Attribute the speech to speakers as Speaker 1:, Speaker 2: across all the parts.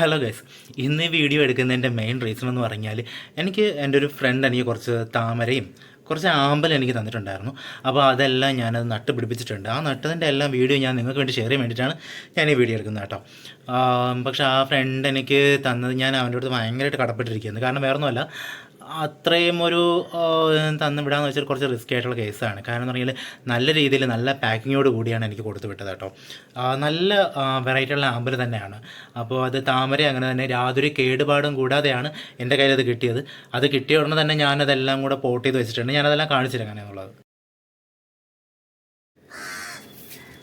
Speaker 1: Hello guys ഇന്ന് ഈ video എടുക്കുന്നതിന്റെ main reason എന്ന് പറഞ്ഞാൽ എനിക്ക് എന്റെ ഒരു ഫ്രണ്ട് എനിക്ക് കുറച്ച് താമരയും കുറച്ച് ആമ്പൽ എനിക്ക് തന്നിട്ടുണ്ടായിരുന്നു. അപ്പോൾ അതെല്ലാം ഞാനത് നട്ട് പിടിപ്പിച്ചിട്ടുണ്ട്. ആ നട്ടതിന്റെ എല്ലാം വീഡിയോ ഞാൻ നിങ്ങൾക്ക് വേണ്ടി ഷെയർ ചെയ്യാൻ വേണ്ടിയിട്ടാണ് ഞാൻ ഈ വീഡിയോ എടുക്കുന്നത് കേട്ടോ. പക്ഷേ ആ ഫ്രണ്ട് എനിക്ക് തന്നത് ഞാൻ അവന്റെ അടുത്ത് ഭയങ്കരമായിട്ട് കടപ്പെട്ടിരിക്കുന്നത് കാരണം വേറെ ഒന്നുമല്ല അത്രയും ഒരു തന്നു വിടാന്ന് വെച്ചാൽ കുറച്ച് റിസ്ക് ആയിട്ടുള്ള കേസാണ്. കാരണം എന്ന് പറഞ്ഞാൽ നല്ല രീതിയിൽ നല്ല പാക്കിങ്ങോട് കൂടിയാണ് എനിക്ക് കൊടുത്തു വിട്ടത് കേട്ടോ. നല്ല വെറൈറ്റി ഉള്ള ആമ്പൽ തന്നെയാണ്. അപ്പോൾ അത് താമര അങ്ങനെ തന്നെ യാതൊരു കേടുപാടും കൂടാതെയാണ് എന്റെ കയ്യിൽ അത് കിട്ടിയത്. അത് കിട്ടിയ ഉടനെ തന്നെ ഞാനതെല്ലാം കൂടെ പോട്ട് ചെയ്ത് വെച്ചിട്ടുണ്ട്. ഞാനതെല്ലാം ഉള്ളത്.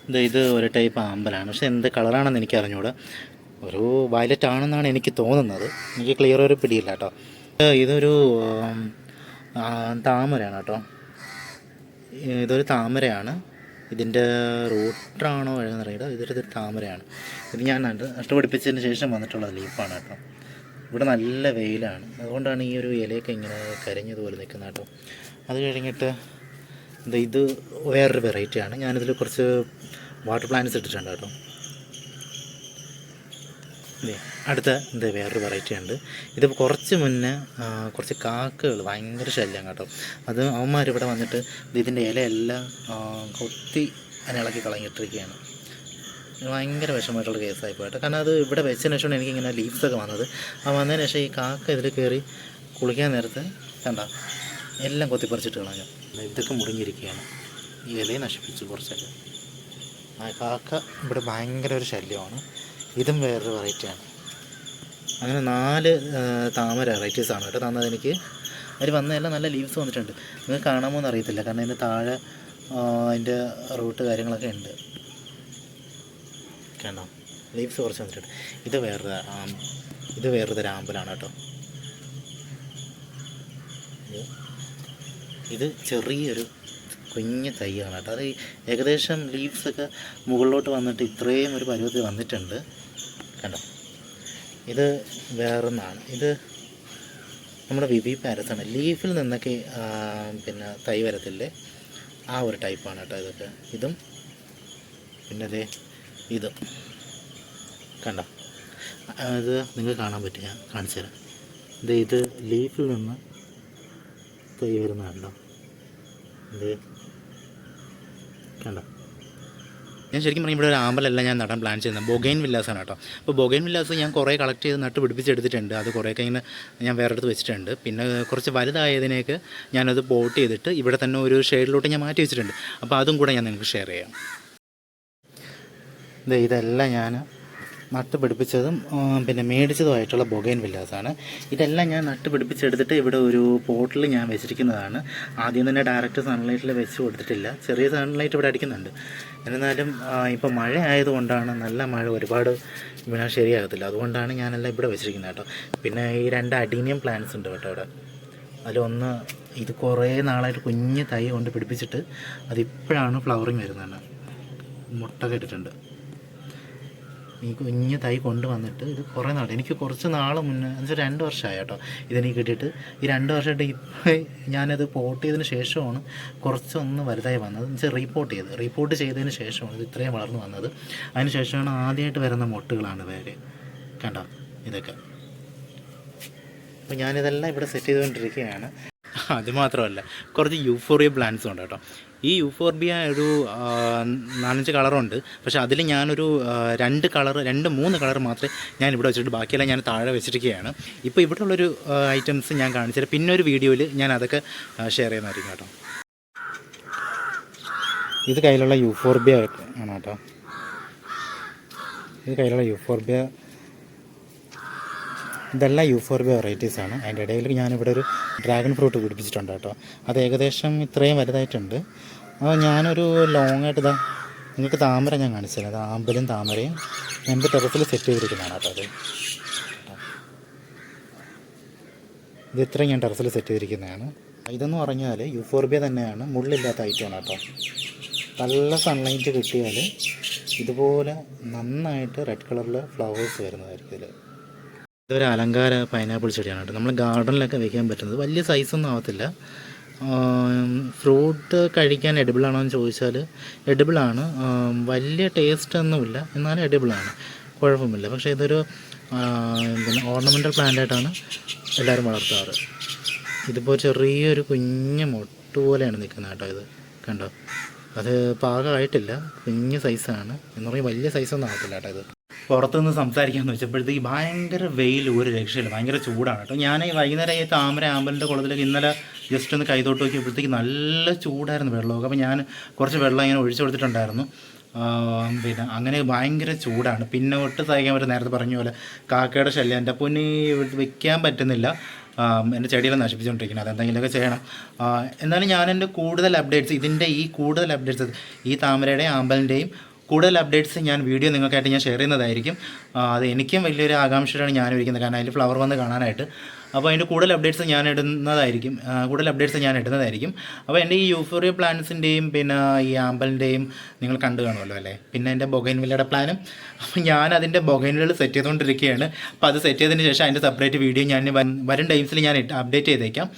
Speaker 1: ഇത് ഇത് ഒരു ടൈപ്പ് ആമ്പലാണ്. പക്ഷെ എന്ത് കളറാണെന്ന് എനിക്ക് അറിഞ്ഞുകൂടാ ഒരു വയലറ്റ് ആണെന്നാണ് എനിക്ക് തോന്നുന്നത്. എനിക്ക് ക്ലിയർ ഒരു പിടിയില്ല കേട്ടോ. ഇതൊരു താമരയാണ് കേട്ടോ. ഇതൊരു താമരയാണ്. ഇതിന്റെ റൂട്ടാണോ എഴുതുന്നറിയില്ല ഇതൊരു ഇതൊരു താമരയാണ്. ഇത് ഞാൻ നട്ട് ശേഷം വന്നിട്ടുള്ള ലീഫാണ് കേട്ടോ. ഇവിടെ നല്ല വെയിലാണ്. അതുകൊണ്ടാണ് ഈ ഒരു ഇലയൊക്കെ ഇങ്ങനെ കരഞ്ഞതുപോലെ നിൽക്കുന്നത് കേട്ടോ. അത് കഴിഞ്ഞിട്ട് ഇത് വേറൊരു വെറൈറ്റിയാണ് ഞാനിതിൽ കുറച്ച് വാട്ടർ പ്ലാന്റ്സ് ഇട്ടിട്ടുണ്ട് കേട്ടോ. അടുത്ത ഇത് വേറൊരു വെറൈറ്റി ഉണ്ട്. ഇത് കുറച്ച് മുന്നേ കുറച്ച് കാക്കകൾ ഭയങ്കര ശല്യം കേട്ടോ. അത് അവന്മാർ ഇവിടെ വന്നിട്ട് ഇത് ഇതിന്റെ ഇലയെല്ലാം കൊത്തി അതിനെ ഇളക്കി കളഞ്ഞിട്ടിരിക്കുകയാണ്. ഭയങ്കര വിഷമമായിട്ടുള്ള കേസായി പോയിട്ട്. കാരണം അത് ഇവിടെ വെച്ചതിന് ശേഷമാണ് എനിക്കിങ്ങനെ ലീവ്സൊക്കെ വന്നത്. ആ വന്നതിന് ശേഷം ഈ കാക്ക ഇതിൽ കയറി കുളിക്കാൻ നേരത്ത് കണ്ട എല്ലാം കൊത്തിപ്പറിച്ചിട്ട് കളഞ്ഞു. ഇതൊക്കെ മുറിഞ്ഞിരിക്കുകയാണ്. ഈ ഇലയെ നശിപ്പിച്ചു കുറച്ചൊക്കെ. ആ കാക്ക ഇവിടെ ഭയങ്കര ഒരു ശല്യമാണ്. ഇതും വേറൊരു വെറൈറ്റിയാണ് അങ്ങനെ നാല് താമര വെറൈറ്റീസ് ആണ് കേട്ടോ തന്നത് എനിക്ക്. അതിൽ വന്നതെല്ലാം നല്ല ലീവ്സ് വന്നിട്ടുണ്ട്. നിങ്ങൾക്ക് കാണാമോ എന്ന് അറിയത്തില്ല. കാരണം അതിന്റെ താഴെ അതിന്റെ റൂട്ട് കാര്യങ്ങളൊക്കെ ഉണ്ട്. കണ്ടോ ലീവ്സ് കുറച്ച് വന്നിട്ടുണ്ട്. ഇത് വേറൊരു ഇത് വേറൊരു ആമ്പലാണ് കേട്ടോ. ഇത് ചെറിയൊരു കുഞ്ഞ് തൈയാണ് കേട്ടോ. അത് ഏകദേശം ലീവ്സൊക്കെ മുകളിലോട്ട് വന്നിട്ട് ഇത്രയും ഒരു പരുവത്തിൽ വന്നിട്ടുണ്ട്. കണ്ടോ? ഇത് വേറൊന്നാണ്. ഇത് നമ്മുടെ വിവി പാരസാണ്. ലീഫിൽ നിന്നൊക്കെ പിന്നെ തൈ വരത്തില്ലേ? ആ ഒരു ടൈപ്പാണ് കേട്ടോ ഇതൊക്കെ. ഇതും പിന്നെ അതേ ഇതും. കണ്ടോ? അത് നിങ്ങൾക്ക് കാണാൻ പറ്റും. ഞാൻ കാണിച്ചു തരാം. ഇത് ഇത് ലീഫിൽ നിന്ന് തൈ വരുന്നതാണല്ലോ. ഇത് കണ്ടോ? ഞാൻ ശരിക്കും പറഞ്ഞാൽ ഇവിടെ ഒരു ആമ്പലല്ല ഞാൻ നടാൻ പ്ലാൻ ചെയ്യുന്നത്. ബൊഗൈൻ വില്ലാസാണ് കേട്ടോ. അപ്പോൾ ബൊഗൈൻ വില്ലാസ് ഞാൻ കുറേ കളക്ട് ചെയ്ത് നട്ട് പിടിപ്പിച്ചെടുത്തിട്ടുണ്ട്. അത് കുറേയൊക്കെ ഇങ്ങനെ ഞാൻ വേറെ അടുത്ത് വെച്ചിട്ടുണ്ട്. പിന്നെ കുറച്ച് വലുതായതിനേക്ക് ഞാനത് പോട്ട് ചെയ്തിട്ട് ഇവിടെ തന്നെ ഒരു ഷെയ്ഡിലോട്ട് ഞാൻ മാറ്റി വെച്ചിട്ടുണ്ട്. അപ്പോൾ അതും കൂടെ ഞാൻ നിങ്ങൾക്ക് ഷെയർ ചെയ്യാം. ഇതെല്ലാം ഞാൻ നട്ട് പിടിപ്പിച്ചതും ആ, പിന്നെ മേടിച്ചതുമായിട്ടുള്ള ബൊഗൈൻ വില്ലാസാണ് ഇതെല്ലാം ഞാൻ നട്ടുപിടിപ്പിച്ചെടുത്തിട്ട് ഇവിടെ ഒരു പോട്ടിൽ ഞാൻ വെച്ചിരിക്കുന്നതാണ്. ആദ്യം തന്നെ ഡയറക്റ്റ് സൺലൈറ്റിൽ വെച്ച് കൊടുത്തിട്ടില്ല. ചെറിയ സൺലൈറ്റ് ഇവിടെ അടിക്കുന്നുണ്ട്. എന്നാലും ഇപ്പോൾ മഴ ആയതുകൊണ്ടാണ് നല്ല മഴ ഒരുപാട് വീണാൽ ശരിയാകത്തില്ല. അതുകൊണ്ടാണ് ഞാനെല്ലാം ഇവിടെ വെച്ചിരിക്കുന്നത് കേട്ടോ. പിന്നെ ഈ രണ്ട് അഡീനിയം പ്ലാന്റ്സ് ഉണ്ട് കേട്ടോ ഇവിടെ അതിലൊന്ന് ഇത് കുറേ നാളായിട്ട് കുഞ്ഞ് തൈ കൊണ്ട് പിടിപ്പിച്ചിട്ട് അതിപ്പോഴാണ് ഫ്ലവറിങ് വരുന്നത് മുട്ട ഇട്ടിട്ടുണ്ട് ഈ കുഞ്ഞ് തൈ കൊണ്ടുവന്നിട്ട് ഇത് കുറേ നാൾ എനിക്ക് കുറച്ച് നാൾ മുന്നേ എന്നുവെച്ചാൽ രണ്ട് വർഷമായി കേട്ടോ ഇതെനിക്ക് കിട്ടിയിട്ട്. ഈ രണ്ട് വർഷമായിട്ട് ഇപ്പോൾ ഞാനത് പോട്ട് ചെയ്തതിന് ശേഷമാണ് കുറച്ചൊന്ന് വലുതായി വന്നത്. എന്നുവെച്ചാൽ റീപ്പോർട്ട് ചെയ്ത് റീപ്പോർട്ട് ചെയ്തതിന് ശേഷമാണ് ഇത് ഇത്രയും വളർന്നു വന്നത്. അതിന് ശേഷമാണ് ആദ്യമായിട്ട് വരുന്ന മുട്ടുകളാണ് വേറെ കണ്ടോ? ഇതൊക്കെ. അപ്പോൾ ഞാനിതെല്ലാം ഇവിടെ സെറ്റ് ചെയ്തുകൊണ്ടിരിക്കുകയാണ്. അത് മാത്രമല്ല കുറച്ച് യൂഫോറിയ പ്ലാന്റ്സും ഉണ്ട് കേട്ടോ. ഈ യൂഫോർബിയ ഒരു നാലഞ്ച് കളറുണ്ട്. പക്ഷേ അതിൽ ഞാനൊരു രണ്ട് കളർ രണ്ട് മൂന്ന് കളർ മാത്രമേ ഞാൻ ഇവിടെ വെച്ചിട്ട് ബാക്കിയെല്ലാം ഞാൻ താഴെ വെച്ചിരിക്കുകയാണ്. ഇപ്പോൾ ഇവിടെ ഉള്ളൊരു ഐറ്റംസ് ഞാൻ കാണിച്ചുതരാം പിന്നെ ഒരു വീഡിയോയിൽ ഞാൻ അതൊക്കെ ഷെയർ ചെയ്യുന്നതായിരിക്കും കേട്ടോ. ഇത് കയ്യിലുള്ള യൂഫോർബിയ ആണ് കേട്ടോ. ഇത് കയ്യിലുള്ള യൂഫോർബിയ ഇതെല്ലാം യൂഫോർബിയ വെറൈറ്റീസ് ആണ് അതിന്റെ ഇടയിൽ ഞാനിവിടെ ഒരു ഡ്രാഗൺ ഫ്രൂട്ട് പിടിപ്പിച്ചിട്ടുണ്ട് കേട്ടോ. അത് ഏകദേശം ഇത്രയും വലുതായിട്ടുണ്ട്. അപ്പോൾ ഞാനൊരു ലോങ് ആയിട്ട് ഇതാ നിങ്ങൾക്ക് താമര ഞാൻ കാണിച്ചില്ല ആമ്പലും താമരയും എന്റെ തരത്തിൽ സെറ്റ് ചെയ്തിരിക്കുന്നതാണ് കേട്ടോ അത്. ഇത് ഇത്രയും ഞാൻ ടെറസിൽ സെറ്റ് ചെയ്തിരിക്കുന്നതാണ്. ഇതെന്ന് പറഞ്ഞാൽ യൂഫോർബിയ തന്നെയാണ്. മുള്ളില്ലാത്ത ഐറ്റമാണ് കേട്ടോ. നല്ല സൺലൈറ്റ് കിട്ടിയാൽ ഇതുപോലെ നന്നായിട്ട് റെഡ് കളറിൽ ഫ്ലവേഴ്സ് വരുന്നതായിരിക്കും ഇതിൽ ഇതൊരു അലങ്കാര പൈനാപ്പിൾ ചെടിയാണ് കേട്ടോ. നമ്മൾ ഗാർഡനിലൊക്കെ വെക്കാൻ പറ്റുന്നത്. വലിയ സൈസൊന്നും ആവത്തില്ല. ഫ്രൂട്ട് കഴിക്കാൻ എഡിബിൾ ആണോ എന്ന് ചോദിച്ചാൽ എഡിബിളാണ് വലിയ ടേസ്റ്റ് ഒന്നുമില്ല എന്നാലും എഡിബിളാണ് കുഴപ്പമില്ല പക്ഷേ ഇതൊരു പിന്നെ ഓർണമെന്റൽ പ്ലാന്റായിട്ടാണ് എല്ലാവരും വളർത്താറ്. ഇതിപ്പോൾ ചെറിയൊരു കുഞ്ഞ് മൊട്ട് പോലെയാണ് നിൽക്കുന്നത് കേട്ടോ ഇത്. കണ്ടോ? അത് പാകമായിട്ടില്ല. കുഞ്ഞ് സൈസാണ് എന്ന് പറഞ്ഞാൽ വലിയ സൈസൊന്നും ആകത്തില്ല കേട്ടോ ഇത്. പുറത്തുനിന്ന് സംസാരിക്കാമെന്ന് വെച്ചപ്പോഴത്തേക്ക് ഭയങ്കര വെയിൽ ഒരു രക്ഷയില്ല. ഭയങ്കര ചൂടാണ് കേട്ടോ. ഞാൻ ഈ വൈകുന്നേരം ഈ താമര ആമ്പലിന്റെ കുളത്തിലേക്ക് ഇന്നലെ ജസ്റ്റ് ഒന്ന് കൈതോട്ട് നോക്കിയപ്പോഴത്തേക്ക് നല്ല ചൂടായിരുന്നു വെള്ളമൊക്കെ. അപ്പോൾ ഞാൻ കുറച്ച് വെള്ളം ഇങ്ങനെ ഒഴിച്ചു കൊടുത്തിട്ടുണ്ടായിരുന്നു. പിന്നെ അങ്ങനെ ഭയങ്കര ചൂടാണ്. പിന്നെ ഒട്ട് സഹിക്കാൻ പറ്റും നേരത്തെ പറഞ്ഞ പോലെ കാക്കയുടെ ശല്യം. എന്റെ പൊന്നി വെക്കാൻ പറ്റുന്നില്ല. എന്റെ ചെടിയെല്ലാം നശിപ്പിച്ചുകൊണ്ടിരിക്കുന്നത് അതെന്തെങ്കിലുമൊക്കെ ചെയ്യണം. എന്നാലും ഞാൻ എന്റെ കൂടുതൽ അപ്ഡേറ്റ്സ് ഇതിന്റെ ഈ കൂടുതൽ അപ്ഡേറ്റ്സ് ഈ താമരയുടെയും ആമ്പലിന്റെയും കൂടുതൽ അപ്ഡേറ്റ്സ് ഞാൻ വീഡിയോ നിങ്ങൾക്കായിട്ട് ഞാൻ ഷെയർ ചെയ്യുന്നതായിരിക്കും. അത് എനിക്കും വലിയൊരു ആകാംക്ഷയാണ് ഞാൻ ഇരിക്കുന്നത്. കാരണം അതിൽ ഫ്ലവർ വന്ന് കാണാനായിട്ട്. അപ്പോൾ അതിന്റെ കൂടുതൽ അപ്ഡേറ്റ്സ് ഞാൻ ഇടുന്നതായിരിക്കും. കൂടുതൽ അപ്ഡേറ്റ്സ് ഞാൻ ഇടുന്നതായിരിക്കും. അപ്പോൾ എന്റെ ഈ യൂഫോറിയ പ്ലാൻസിന്റെയും പിന്നെ ഈ ആമ്പലിന്റെയും നിങ്ങൾ കണ്ടു കാണുമല്ലോ അല്ലേ? പിന്നെ എന്റെ ബൊഗൈൻവില്ലയുടെ പ്ലാനും അപ്പോൾ ഞാൻ അതിന്റെ ബൊഗൈൻവില്ല സെറ്റ് ചെയ്തുകൊണ്ടിരിക്കുകയാണ്. അപ്പോൾ അത് സെറ്റ് ചെയ്തതിന് ശേഷം അതിന്റെ സെപ്പറേറ്റ് വീഡിയോ ഞാൻ വരും ടൈംസിൽ ഞാൻ അപ്ഡേറ്റ് ചെയ്തേക്കാം.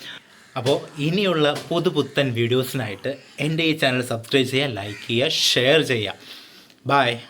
Speaker 1: അപ്പോൾ ഇനിയുള്ള പുതുപുത്തൻ വീഡിയോസിനായിട്ട് എന്റെ ഈ ചാനൽ സബ്സ്ക്രൈബ് ചെയ്യുക ലൈക്ക് ചെയ്യുക ഷെയർ ചെയ്യുക. Bye.